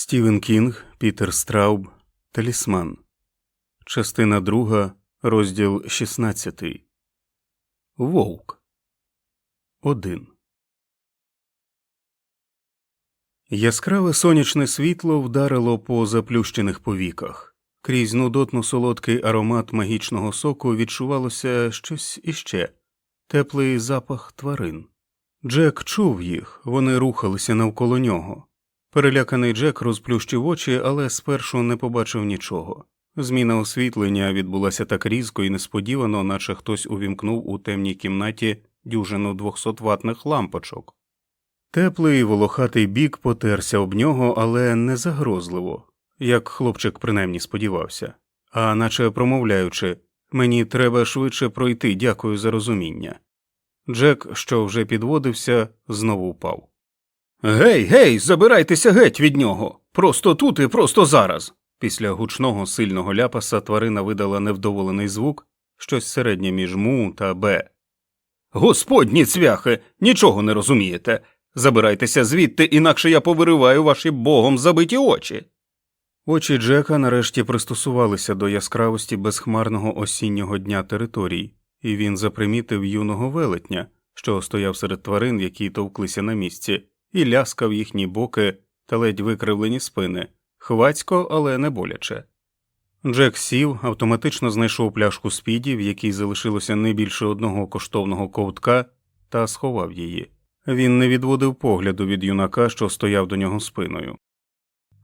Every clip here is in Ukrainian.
Стівен Кінг, Пітер Страуб, Талісман. Частина друга, розділ 16. Вовк. 1. Яскраве сонячне світло вдарило по заплющених повіках. Крізь нудотно солодкий аромат магічного соку відчувалося щось іще теплий запах тварин. Джек чув їх, вони рухалися навколо нього. Переляканий Джек розплющив очі, але спершу не побачив нічого. Зміна освітлення відбулася так різко і несподівано, наче хтось увімкнув у темній кімнаті дюжину двохсотватних лампочок. Теплий волохатий бік потерся об нього, але не загрозливо, як хлопчик принаймні сподівався, а наче промовляючи мені треба швидше пройти, дякую за розуміння. Джек, що вже підводився, знову впав. Гей, гей, забирайтеся геть від нього. Просто тут і просто зараз. Після гучного сильного ляпаса тварина видала невдоволений звук, щось середнє між му та бе. Господні цвяхи, нічого не розумієте. Забирайтеся звідти, інакше я повириваю ваші богом забиті очі. Очі Джека нарешті пристосувалися до яскравості безхмарного осіннього дня територій, і він запримітив юного велетня, що стояв серед тварин, які товклися на місці і ляскав їхні боки та ледь викривлені спини, хвацько, але не боляче. Джек сів, автоматично знайшов пляшку спіді, в якій залишилося не більше одного коштовного ковтка, та сховав її. Він не відводив погляду від юнака, що стояв до нього спиною.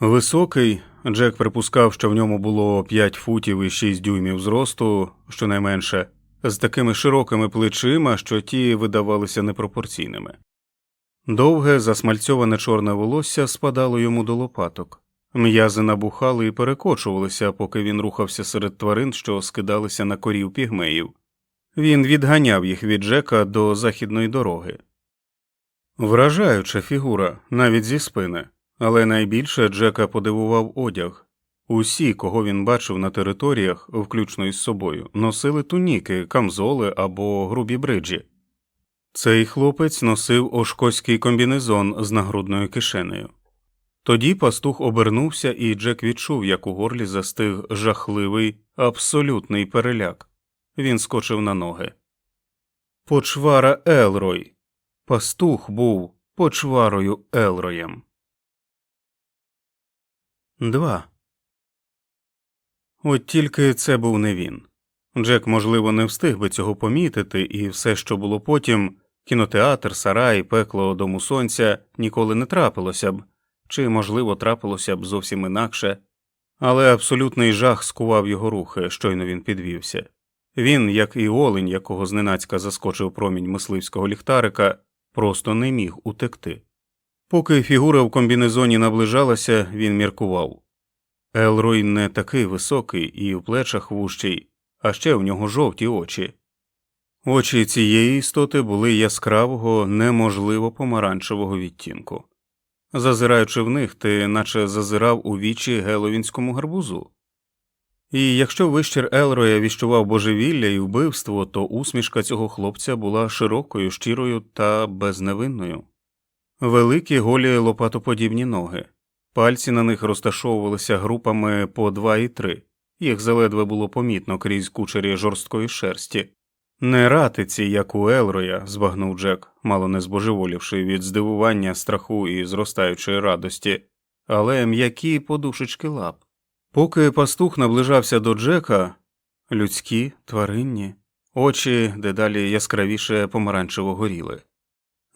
Високий, Джек припускав, що в ньому було 5 футів і 6 дюймів зросту, щонайменше, з такими широкими плечима, що ті видавалися непропорційними. Довге, засмальцьоване чорне волосся спадало йому до лопаток, м'язи набухали і перекочувалися, поки він рухався серед тварин, що скидалися на корів пігмеїв. Він відганяв їх від Джека до західної дороги. Вражаюча фігура, навіть зі спини, але найбільше Джека подивував одяг. Усі, кого він бачив на територіях, включно із собою, носили туніки, камзоли або грубі бриджі. Цей хлопець носив ошкоський комбінезон з нагрудною кишенею. Тоді пастух обернувся, і Джек відчув, як у горлі застиг жахливий, абсолютний переляк. Він скочив на ноги. Почвара Елрой. Пастух був почварою Елроєм. 2. От тільки це був не він. Джек, можливо, не встиг би цього помітити, і все, що було потім, Кінотеатр, сарай, пекло дому сонця ніколи не трапилося б, чи, можливо, трапилося б зовсім інакше, але абсолютний жах скував його рухи, щойно він підвівся. Він, як і олень, якого зненацька заскочив промінь мисливського ліхтарика, просто не міг утекти. Поки фігура в комбінезоні наближалася, він міркував. Елрой не такий високий і в плечах вущий, а ще в нього жовті очі. Очі цієї істоти були яскравого, неможливо помаранчевого відтінку. Зазираючи в них, ти наче зазирав у вічі геловінському гарбузу. І якщо вищір Елроя віщував божевілля і вбивство, то усмішка цього хлопця була широкою, щирою та безневинною. Великі голі лопатоподібні ноги, пальці на них розташовувалися групами по два і три, їх заледве було помітно крізь кучері жорсткої шерсті. Не ратиці, як у Елроя, збагнув Джек, мало не збожеволівши від здивування, страху і зростаючої радості, але м'які подушечки лап. Поки пастух наближався до Джека, людські, тваринні, очі дедалі яскравіше помаранчево горіли.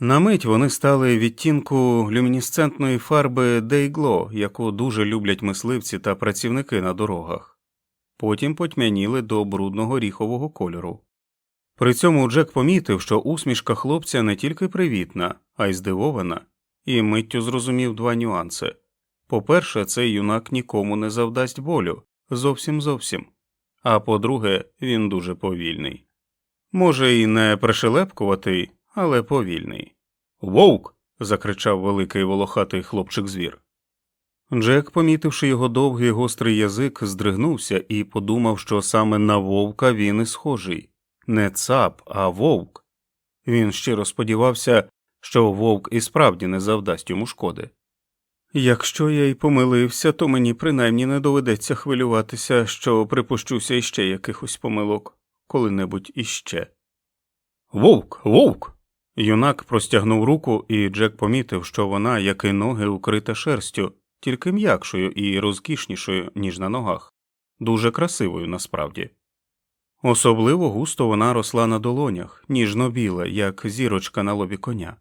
На мить вони стали відтінку люмінесцентної фарби Дейгло, яку дуже люблять мисливці та працівники на дорогах, потім потьмяніли до брудного ріхового кольору. При цьому Джек помітив, що усмішка хлопця не тільки привітна, а й здивована, і миттю зрозумів два нюанси по перше, цей юнак нікому не завдасть болю, зовсім зовсім, а по друге, він дуже повільний. Може, і не пришелепкуватий, але повільний. Вовк. закричав великий волохатий хлопчик звір. Джек, помітивши його довгий гострий язик, здригнувся і подумав, що саме на вовка він і схожий не цап, а вовк. Він щиро сподівався, що вовк і справді не завдасть йому шкоди. Якщо я й помилився, то мені принаймні не доведеться хвилюватися, що припущуся іще якихось помилок, коли-небудь іще. Вовк, вовк. Юнак простягнув руку, і Джек помітив, що вона, як і ноги, укрита шерстю, тільки м'якшою і розкішнішою, ніж на ногах, дуже красивою насправді. Особливо густо вона росла на долонях, ніжно біла, як зірочка на лобі коня.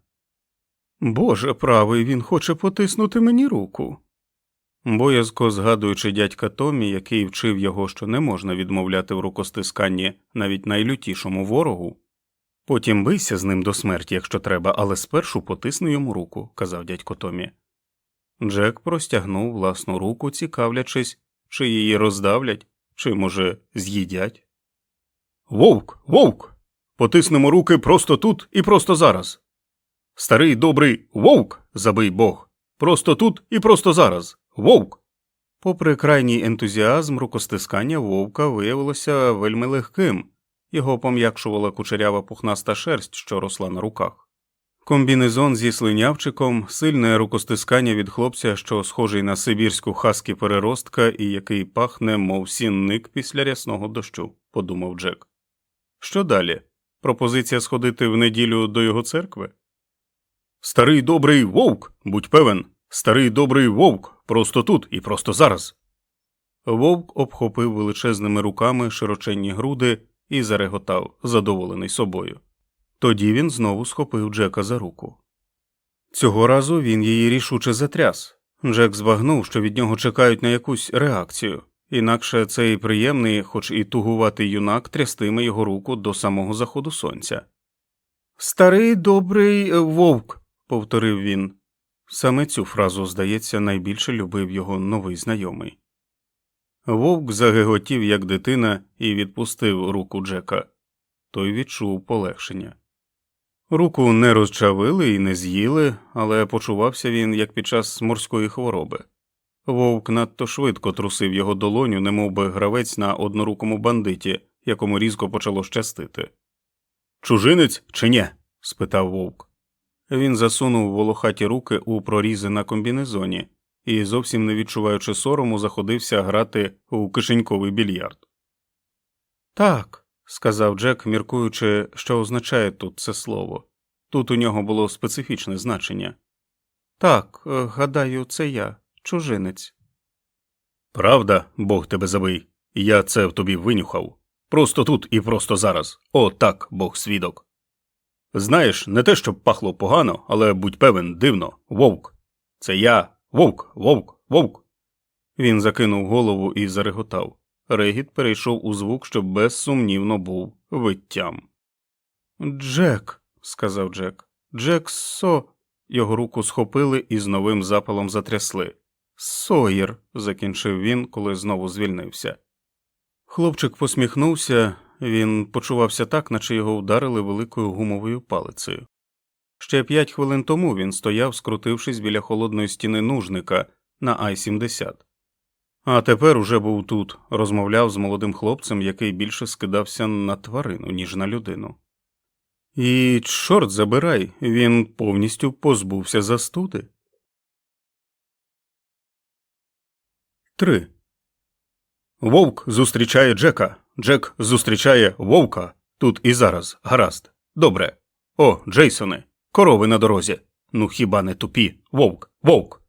Боже правий, він хоче потиснути мені руку. Боязко згадуючи дядька Томі, який вчив його, що не можна відмовляти в рукостисканні навіть найлютішому ворогу. Потім бийся з ним до смерті, якщо треба, але спершу потисни йому руку, казав дядько Томі. Джек простягнув власну руку, цікавлячись, чи її роздавлять, чи, може, з'їдять. Вовк, вовк. Потиснемо руки просто тут і просто зараз. Старий добрий вовк, забий Бог. Просто тут і просто зараз. Вовк. Попри крайній ентузіазм, рукостискання вовка виявилося вельми легким, його пом'якшувала кучерява пухнаста шерсть, що росла на руках. Комбінезон зі слинявчиком, сильне рукостискання від хлопця, що схожий на сибірську хаски переростка і який пахне, мов сінник після рясного дощу, подумав Джек. Що далі? Пропозиція сходити в неділю до його церкви? Старий добрий вовк, будь певен, старий добрий вовк, просто тут і просто зараз. Вовк обхопив величезними руками широченні груди і зареготав, задоволений собою. Тоді він знову схопив Джека за руку. Цього разу він її рішуче затряс. Джек збагнув, що від нього чекають на якусь реакцію, інакше цей приємний, хоч і тугуватий юнак трястиме його руку до самого заходу сонця. Старий добрий е, вовк, повторив він. Саме цю фразу, здається, найбільше любив його новий знайомий. Вовк загеготів, як дитина, і відпустив руку Джека. Той відчув полегшення. Руку не розчавили і не з'їли, але почувався він як під час морської хвороби. Вовк надто швидко трусив його долоню, немов би гравець на однорукому бандиті, якому різко почало щастити. Чужинець чи ні? спитав вовк. Він засунув волохаті руки у прорізи на комбінезоні і, зовсім не відчуваючи сорому, заходився грати у кишеньковий більярд. Так, сказав Джек, міркуючи, що означає тут це слово. Тут у нього було специфічне значення. Так, е, гадаю, це я, чужинець. Правда, Бог тебе забий. Я це в тобі винюхав. Просто тут і просто зараз. О, так, Бог свідок. Знаєш, не те, щоб пахло погано, але будь певен, дивно, вовк. Це я, вовк, вовк, вовк. Він закинув голову і зареготав. Регіт перейшов у звук, що безсумнівно був виттям. Джек, сказав Джек. Джек Со. Його руку схопили і з новим запалом затрясли. Сойер, закінчив він, коли знову звільнився. Хлопчик посміхнувся, він почувався так, наче його вдарили великою гумовою палицею. Ще п'ять хвилин тому він стояв, скрутившись біля холодної стіни нужника на Ай 70 а тепер уже був тут, розмовляв з молодим хлопцем, який більше скидався на тварину, ніж на людину. І, чорт забирай, він повністю позбувся застуди. 3. Вовк зустрічає Джека. Джек зустрічає вовка. Тут і зараз. Гаразд. Добре. О, Джейсоне, корови на дорозі. Ну хіба не тупі? Вовк, вовк.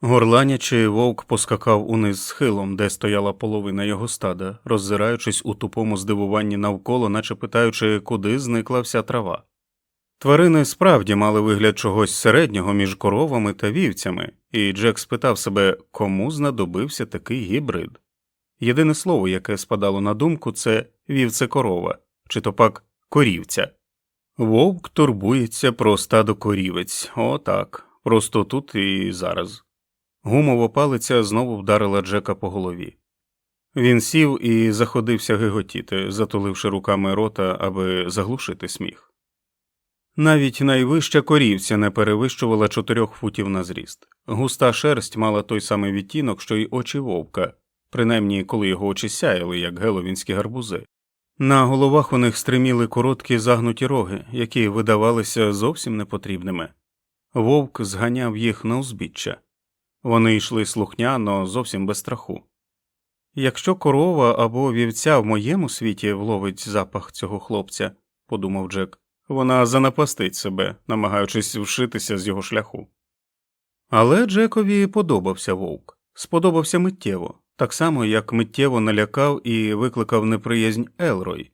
Горланячи, вовк поскакав униз схилом, де стояла половина його стада, роззираючись у тупому здивуванні навколо, наче питаючи, куди зникла вся трава. Тварини справді мали вигляд чогось середнього між коровами та вівцями, і Джек спитав себе, кому знадобився такий гібрид. Єдине слово, яке спадало на думку, це вівце корова, чи то пак корівця. Вовк турбується про стадо корівець, отак, просто тут і зараз. Гумова палиця знову вдарила Джека по голові. Він сів і заходився гиготіти, затуливши руками рота, аби заглушити сміх. Навіть найвища корівця не перевищувала чотирьох футів на зріст. Густа шерсть мала той самий відтінок, що й очі вовка, принаймні коли його очі сяяли, як геловінські гарбузи. На головах у них стриміли короткі загнуті роги, які видавалися зовсім непотрібними. Вовк зганяв їх на узбіччя Вони йшли слухняно, зовсім без страху. Якщо корова або вівця в моєму світі вловить запах цього хлопця, подумав Джек, вона занапастить себе, намагаючись вшитися з його шляху. Але Джекові подобався вовк, сподобався миттєво, так само, як миттєво налякав і викликав неприязнь Елрой.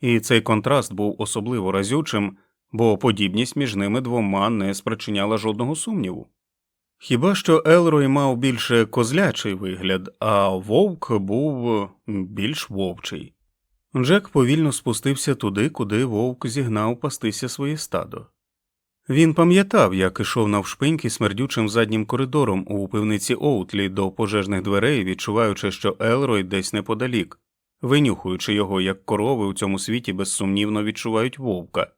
І цей контраст був особливо разючим, бо подібність між ними двома не спричиняла жодного сумніву. Хіба що Елрой мав більше козлячий вигляд, а вовк був більш вовчий. Джек повільно спустився туди, куди вовк зігнав пастися своє стадо. Він пам'ятав, як ішов навшпиньки смердючим заднім коридором у пивниці Оутлі до пожежних дверей, відчуваючи, що Елрой десь неподалік, винюхуючи його, як корови у цьому світі безсумнівно відчувають вовка.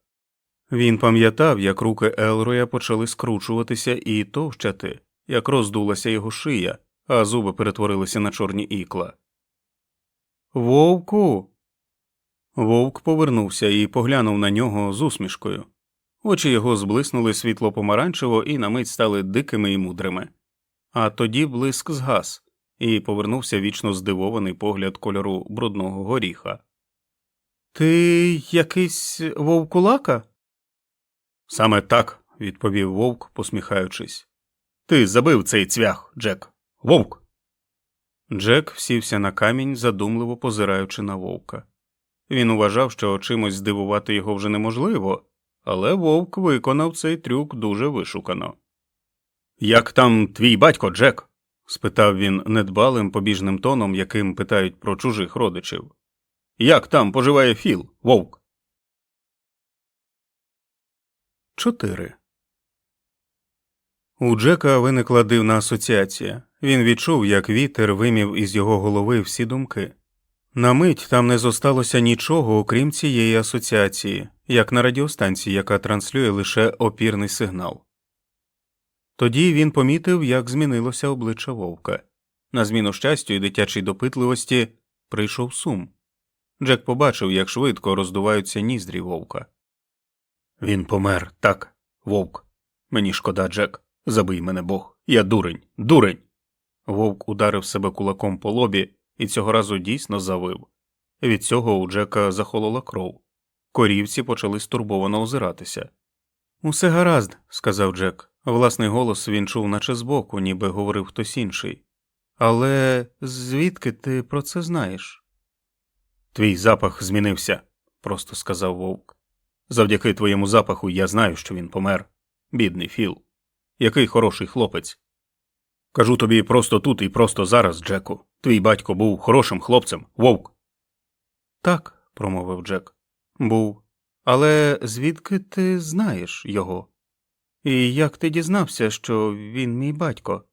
Він пам'ятав, як руки Елроя почали скручуватися і товщати, як роздулася його шия, а зуби перетворилися на чорні ікла. Вовку. Вовк повернувся і поглянув на нього з усмішкою. Очі його зблиснули світло помаранчево і на мить стали дикими і мудрими. А тоді блиск згас, і повернувся вічно здивований погляд кольору брудного горіха. Ти якийсь вовкулака? Саме так, відповів вовк, посміхаючись. Ти забив цей цвях, Джек. Вовк. Джек сівся на камінь, задумливо позираючи на вовка. Він вважав, що чимось здивувати його вже неможливо, але вовк виконав цей трюк дуже вишукано. Як там твій батько, Джек? спитав він недбалим побіжним тоном, яким питають про чужих родичів. Як там поживає Філ, вовк? 4. У Джека виникла дивна асоціація. Він відчув, як вітер вимів із його голови всі думки. На мить там не зосталося нічого, окрім цієї асоціації, як на радіостанції, яка транслює лише опірний сигнал. Тоді він помітив, як змінилося обличчя вовка. На зміну щастю і дитячій допитливості прийшов сум. Джек побачив, як швидко роздуваються ніздрі вовка. Він помер, так, вовк. Мені шкода, Джек. Забий мене Бог. Я дурень, дурень. Вовк ударив себе кулаком по лобі і цього разу дійсно завив. Від цього у Джека захолола кров. Корівці почали стурбовано озиратися. Усе гаразд, сказав Джек. Власний голос він чув, наче збоку, ніби говорив хтось інший. Але звідки ти про це знаєш? Твій запах змінився, просто сказав вовк. Завдяки твоєму запаху я знаю, що він помер. Бідний Філ. Який хороший хлопець. Кажу тобі просто тут і просто зараз, Джеку. Твій батько був хорошим хлопцем, вовк. Так, промовив Джек. Був. Але звідки ти знаєш його? І як ти дізнався, що він мій батько?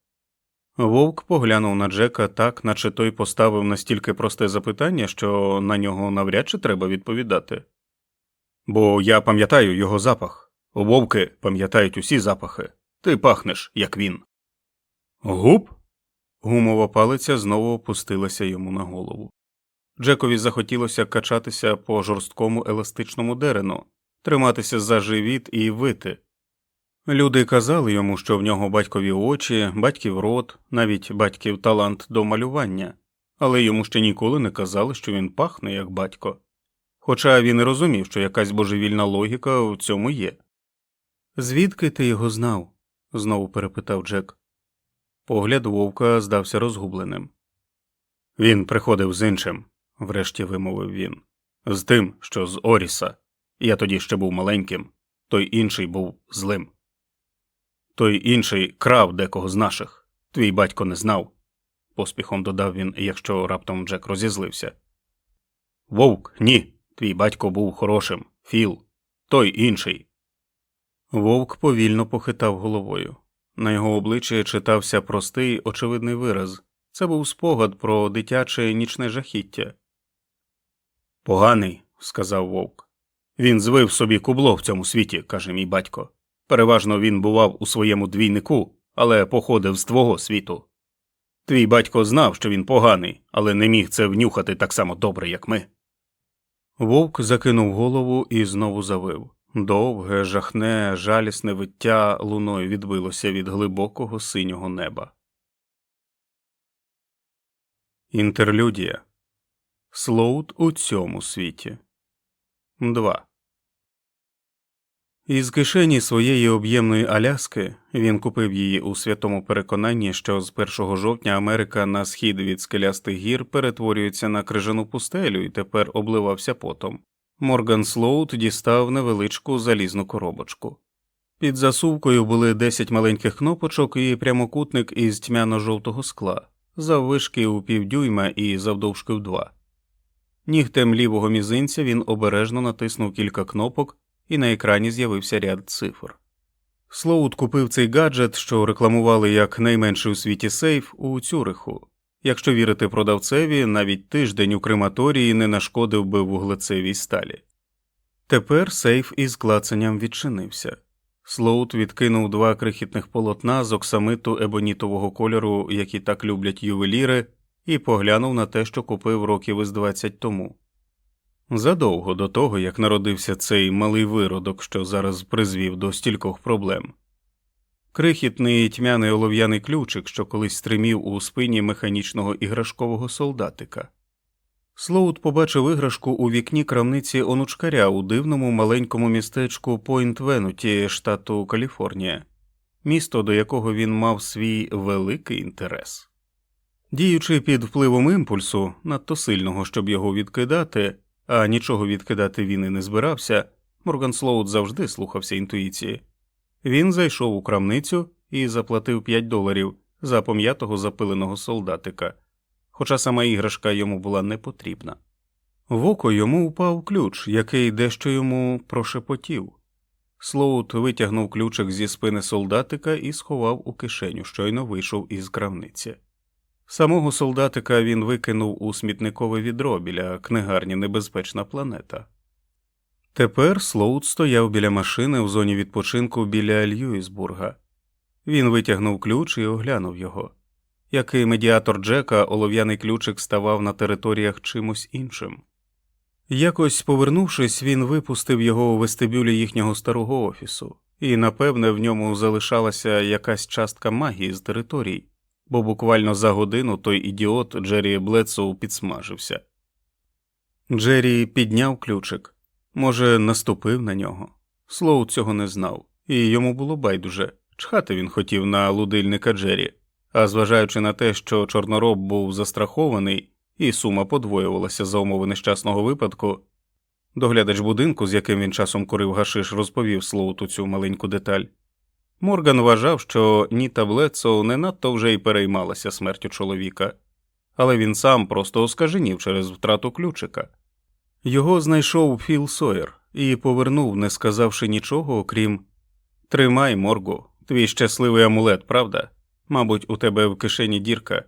Вовк поглянув на Джека так, наче той поставив настільки просте запитання, що на нього навряд чи треба відповідати. Бо я пам'ятаю його запах. Вовки пам'ятають усі запахи. Ти пахнеш, як він. Губ? Гумова палиця знову опустилася йому на голову. Джекові захотілося качатися по жорсткому еластичному дерену, триматися за живіт і вити. Люди казали йому, що в нього батькові очі, батьків рот, навіть батьків талант до малювання, але йому ще ніколи не казали, що він пахне як батько. Хоча він і розумів, що якась божевільна логіка в цьому є. Звідки ти його знав? знову перепитав Джек. Погляд вовка здався розгубленим. Він приходив з іншим, врешті вимовив він, з тим, що з Оріса. Я тоді ще був маленьким, той інший був злим. Той інший крав декого з наших. Твій батько не знав, поспіхом додав він, якщо раптом Джек розізлився. Вовк, ні. Твій батько був хорошим. Філ, той інший. Вовк повільно похитав головою. На його обличчі читався простий, очевидний вираз це був спогад про дитяче нічне жахіття. Поганий, сказав вовк. Він звив собі кубло в цьому світі, каже мій батько. Переважно він бував у своєму двійнику, але походив з твого світу. Твій батько знав, що він поганий, але не міг це внюхати так само добре, як ми. Вовк закинув голову і знову завив. Довге, жахне, жалісне виття луною відбилося від глибокого синього неба. Інтерлюдія. Слоут у цьому світі. 2. Із кишені своєї об'ємної Аляски він купив її у святому переконанні, що з 1 жовтня Америка на схід від скелястих гір перетворюється на крижану пустелю і тепер обливався потом. Морган Слоут дістав невеличку залізну коробочку. Під засувкою були 10 маленьких кнопочок і прямокутник із тьмяно-жовтого скла, заввишки у півдюйма і завдовжки в два. Нігтем лівого мізинця він обережно натиснув кілька кнопок, і на екрані з'явився ряд цифр. Слоут купив цей гаджет, що рекламували як найменший у світі сейф у Цюриху. Якщо вірити продавцеві, навіть тиждень у крематорії не нашкодив би вуглецевій сталі. Тепер сейф із клацанням відчинився. Слоут відкинув два крихітних полотна з оксамиту ебонітового кольору, які так люблять ювеліри, і поглянув на те, що купив років із 20 тому. Задовго до того, як народився цей малий виродок, що зараз призвів до стількох проблем. Крихітний тьмяний олов'яний ключик, що колись стримів у спині механічного іграшкового солдатика. Слоут побачив іграшку у вікні крамниці онучкаря у дивному маленькому містечку Пойнт Венуті, штату Каліфорнія, місто, до якого він мав свій великий інтерес. Діючи під впливом імпульсу, надто сильного, щоб його відкидати, а нічого відкидати він і не збирався, Морган Слоут завжди слухався інтуїції. Він зайшов у крамницю і заплатив 5 доларів за пом'ятого запиленого солдатика, хоча сама іграшка йому була не потрібна. В око йому впав ключ, який дещо йому прошепотів. Слоут витягнув ключик зі спини солдатика і сховав у кишеню, щойно вийшов із крамниці. Самого солдатика він викинув у смітникове відро біля книгарні Небезпечна планета. Тепер Слоут стояв біля машини в зоні відпочинку біля Льюісбурга. Він витягнув ключ і оглянув його. Як і медіатор Джека, олов'яний ключик ставав на територіях чимось іншим. Якось повернувшись, він випустив його у вестибюлі їхнього старого офісу, і, напевне, в ньому залишалася якась частка магії з територій, бо буквально за годину той ідіот Джері Блетсоу підсмажився. Джері підняв ключик, може, наступив на нього. Слоу цього не знав, і йому було байдуже чхати він хотів на лудильника Джері, а зважаючи на те, що чорнороб був застрахований, і сума подвоювалася за умови нещасного випадку, доглядач будинку, з яким він часом курив гашиш, розповів Слоуту цю маленьку деталь. Морган вважав, що Ніта Блецоу не надто вже й переймалася смертю чоловіка, але він сам просто оскаженів через втрату ключика. Його знайшов Філ Сойер і повернув, не сказавши нічого, окрім Тримай, моргу, твій щасливий амулет, правда? Мабуть, у тебе в кишені дірка.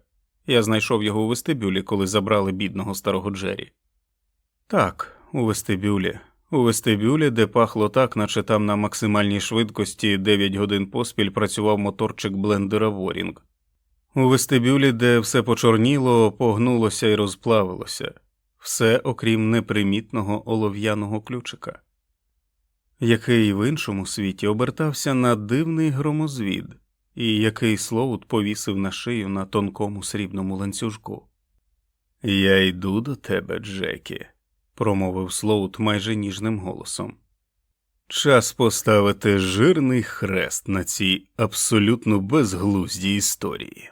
Я знайшов його у вестибюлі, коли забрали бідного старого Джері. Так, у вестибюлі, у вестибюлі, де пахло так, наче там на максимальній швидкості 9 годин поспіль працював моторчик блендера Ворінг. У вестибюлі, де все почорніло, погнулося і розплавилося, все окрім непримітного олов'яного ключика, який в іншому світі обертався на дивний громозвід, і який Слоут повісив на шию на тонкому срібному ланцюжку. Я йду до тебе, Джекі промовив Слоут майже ніжним голосом. Час поставити жирний хрест на цій абсолютно безглуздій історії.